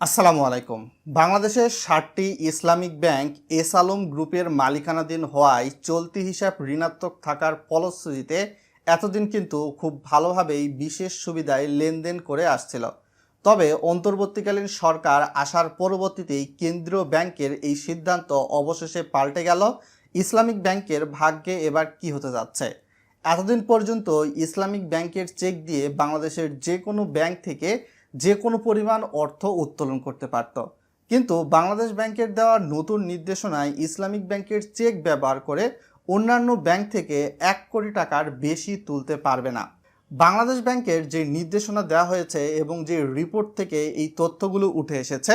আসসালামু আলাইকুম। বাংলাদেশের ষাটটি ইসলামিক ব্যাংক এস আলম গ্রুপের মালিকানাধীন হওয়ায় চলতি হিসাব ঋণাত্মক থাকার ফলশ্রুতিতে এতদিন কিন্তু খুব ভালোভাবেই বিশেষ সুবিধায় লেনদেন করে আসছিল। তবে অন্তর্বর্তীকালীন সরকার আসার পরবর্তীতেই কেন্দ্রীয় ব্যাংকের এই সিদ্ধান্ত অবশেষে পাল্টে গেল। ইসলামিক ব্যাংকের ভাগ্যে এবার কি হতে যাচ্ছে? এতদিন পর্যন্ত ইসলামিক ব্যাংকের চেক দিয়ে বাংলাদেশের যে কোনো ব্যাংক থেকে যে কোনো পরিমাণ অর্থ উত্তোলন করতে পারত। কিন্তু বাংলাদেশ ব্যাংকের দেওয়া নতুন নির্দেশনায় ইসলামিক ব্যাংকের চেক ব্যবহার করে অন্যান্য ব্যাংক থেকে এক কোটি টাকার বেশি তুলতে পারবে না। বাংলাদেশ ব্যাংকের যে নির্দেশনা দেওয়া হয়েছে এবং যে রিপোর্ট থেকে এই তথ্যগুলো উঠে এসেছে,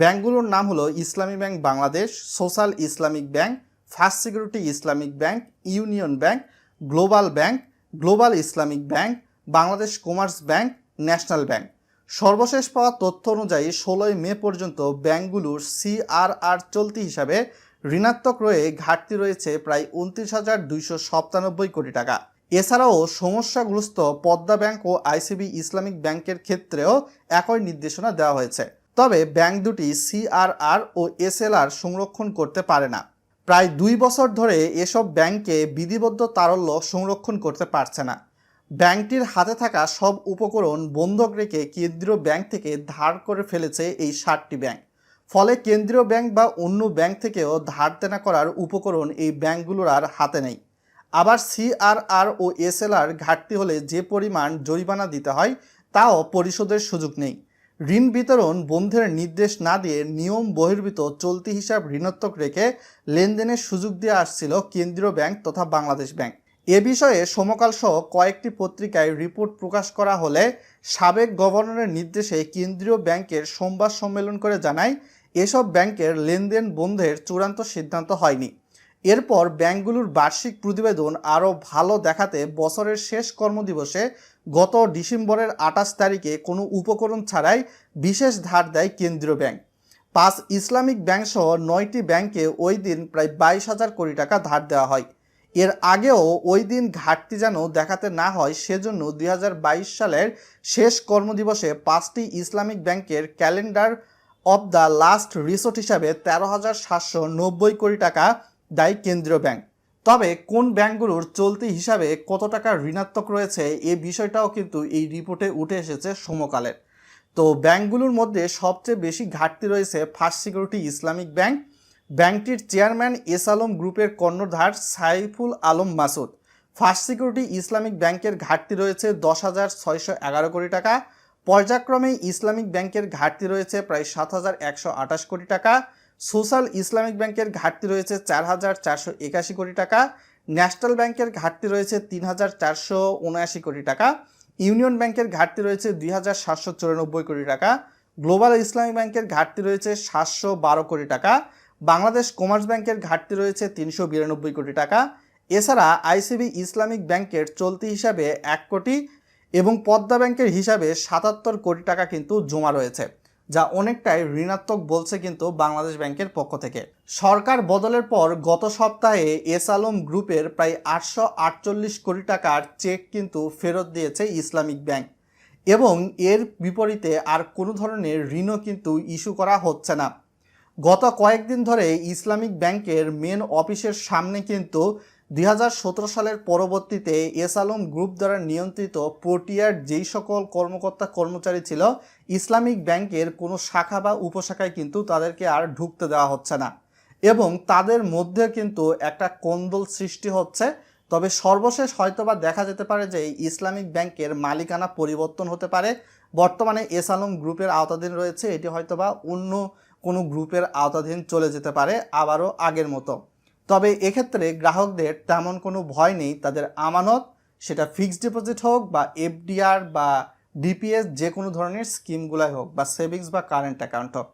ব্যাংকগুলোর নাম হলো Islami bank Bangladesh, social Islamic bank, first security Islamic bank, union bank, global bank, global Islamic bank, Bangladesh commerce bank, national bank. সর্বশেষ পাওয়া তথ্য অনুযায়ী ষোলোই মে পর্যন্ত ব্যাংকগুলোর সিআরআর চলতি হিসাবে ঋণাত্মক রয়ে ঘাটতি রয়েছে প্রায় উনত্রিশ হাজার দুইশো সাতানব্বই কোটি টাকা। এছাড়াও সমস্যাগ্রস্ত পদ্মা ব্যাংক ও আইসিবি ইসলামিক ব্যাংকের ক্ষেত্রেও একই নির্দেশনা দেওয়া হয়েছে। তবে ব্যাংক দুটি সিআরআর ও এসএলআর সংরক্ষণ করতে পারে না। প্রায় দুই বছর ধরে এসব ব্যাংকে বিধিবদ্ধ তারল্য সংরক্ষণ করতে পারছে না। ব্যাংকটির হাতে থাকা সব উপকরণ বন্ধক রেখে কেন্দ্রীয় ব্যাংক থেকে ধার করে ফেলেছে এই ষাটটি ব্যাংক। ফলে কেন্দ্রীয় ব্যাংক বা অন্য ব্যাংক থেকেও ধার দেনা করার উপকরণ এই ব্যাংকগুলোর আর হাতে নেই। আবার সিআরআর ও এসএলআর ঘাটতি হলে যে পরিমাণ জরিমানা দিতে হয় তাও পরিশোধের সুযোগ নেই। ঋণ বিতরণ বন্ধের নির্দেশ না দিয়ে নিয়ম বহির্ভূত চলতি হিসাব ঋণাত্মক রেখে লেনদেনের সুযোগ দিয়ে আসছিল কেন্দ্রীয় ব্যাংক তথা বাংলাদেশ ব্যাংক। এ বিষয়ে সমকাল সহ কয়েকটি পত্রিকায় রিপোর্ট প্রকাশ করা হলে সাবেক গভর্নরের নির্দেশে কেন্দ্রীয় ব্যাংকের সোমবার সম্মেলন করে জানায়, এসব ব্যাংকের লেনদেন বন্ধের চূড়ান্ত সিদ্ধান্ত হয়নি। এরপর ব্যাংকগুলোর বার্ষিক প্রতিবেদন আরও ভালো দেখাতে বছরের শেষ কর্মদিবসে গত ডিসেম্বরের আঠাশ তারিখে কোনো উপকরণ ছাড়াই বিশেষ ধার দেয় কেন্দ্রীয় ব্যাংক। পাঁচ ইসলামিক ব্যাংক সহ নয়টি ব্যাংকে ওই দিন প্রায় বাইশ হাজার কোটি টাকা ধার দেওয়া হয়। এর আগেও ওই দিন ঘাটতি যেন দেখাতে না হয়, সেজন্য দুই হাজার বাইশ সালের শেষ কর্মদিবসে পাঁচটি ইসলামিক ব্যাংকের calendar of the last resort হিসাবে তেরো হাজার সাতশো নব্বই কোটি টাকা দেয় কেন্দ্রীয় ব্যাংক। তবে কোন ব্যাংকগুলোর চলতি হিসাবে কত টাকা ঋণাত্মক রয়েছে, এ বিষয়টাও কিন্তু এই রিপোর্টে উঠে এসেছে সমকালের। তো ব্যাংকগুলোর মধ্যে সবচেয়ে বেশি ঘাটতি রয়েছে ফার্স্ট সিকিউরিটি ইসলামিক ব্যাংক ব্যাংকটির চেয়ারম্যান এস আলম গ্রুপের কর্ণধার Saiful Alam Masud. First security Islamic ব্যাংকের ঘাটতি রয়েছে দশ হাজার ছয়শো এগারো কোটি টাকা। পর্যায়ক্রমে ইসলামিক ব্যাংকের ঘাটতি রয়েছে প্রায় সাত হাজার একশো আঠাশ কোটি টাকা। সোশ্যাল ইসলামিক ব্যাংকের ঘাটতি রয়েছে চার হাজার চারশো একাশি কোটি টাকা। ন্যাশনাল ব্যাংকের ঘাটতি রয়েছে তিন হাজার চারশো উনআশি কোটি টাকা। ইউনিয়ন ব্যাংকের ঘাটতি রয়েছে দুই হাজার সাতশো চুরানব্বই কোটি টাকা। গ্লোবাল ইসলামিক ব্যাংকের ঘাটতি রয়েছে সাতশো বারো কোটি টাকা। বাংলাদেশ কমার্স ব্যাংকের ঘাটতি রয়েছে তিনশো বিরানব্বই কোটি টাকা। এছাড়া আইসিবি ইসলামিক ব্যাংকের চলতি হিসাবে এক কোটি এবং পদ্মা ব্যাংকের হিসাবে সাতাত্তর কোটি টাকা কিন্তু জমা রয়েছে, যা অনেকটাই ঋণাত্মক বলছে কিন্তু বাংলাদেশ ব্যাংকের পক্ষ থেকে। সরকার বদলের পর গত সপ্তাহে এস আলম গ্রুপের প্রায় আটশো আটচল্লিশ কোটি টাকার চেক কিন্তু ফেরত দিয়েছে ইসলামিক ব্যাংক এবং এর বিপরীতে আর কোনো ধরনের ঋণও কিন্তু ইস্যু করা হচ্ছে না। গত কয়েকদিন ধরে ইসলামিক ব্যাংকের মেন অফিসের সামনে কিন্তু দুই হাজার সতেরো সালের পরবর্তীতে এস আলম গ্রুপ দ্বারা নিয়ন্ত্রিত পটিয়ার যেই সকল কর্মকর্তা কর্মচারী ছিল, ইসলামিক ব্যাংকের কোনো শাখা বা উপশাখায় কিন্তু তাদেরকে আর ঢুকতে দেওয়া হচ্ছে না। এবং তাদের মধ্যে কিন্তু একটা কোন্দল সৃষ্টি হচ্ছে। তবে সর্বশেষ হয়তোবা দেখা যেতে পারে যে ইসলামিক ব্যাংকের মালিকানা পরিবর্তন হতে পারে। বর্তমানে এস আলম গ্রুপের আওতাধীন রয়েছে। এটি হয়তোবা অন্য কোনো গ্রুপের আওতাধীন চলে যেতে পারে আবারও আগের মতো। তবে এক্ষেত্রে গ্রাহকদের তেমন কোনো ভয় নেই, তাদের আমানত, সেটা ফিক্সড ডিপোজিট হোক বা এফডিআর বা ডিপিএস যে কোনো ধরনের স্কিমগুলাই হোক বা সেভিংস বা কারেন্ট অ্যাকাউন্ট হোক।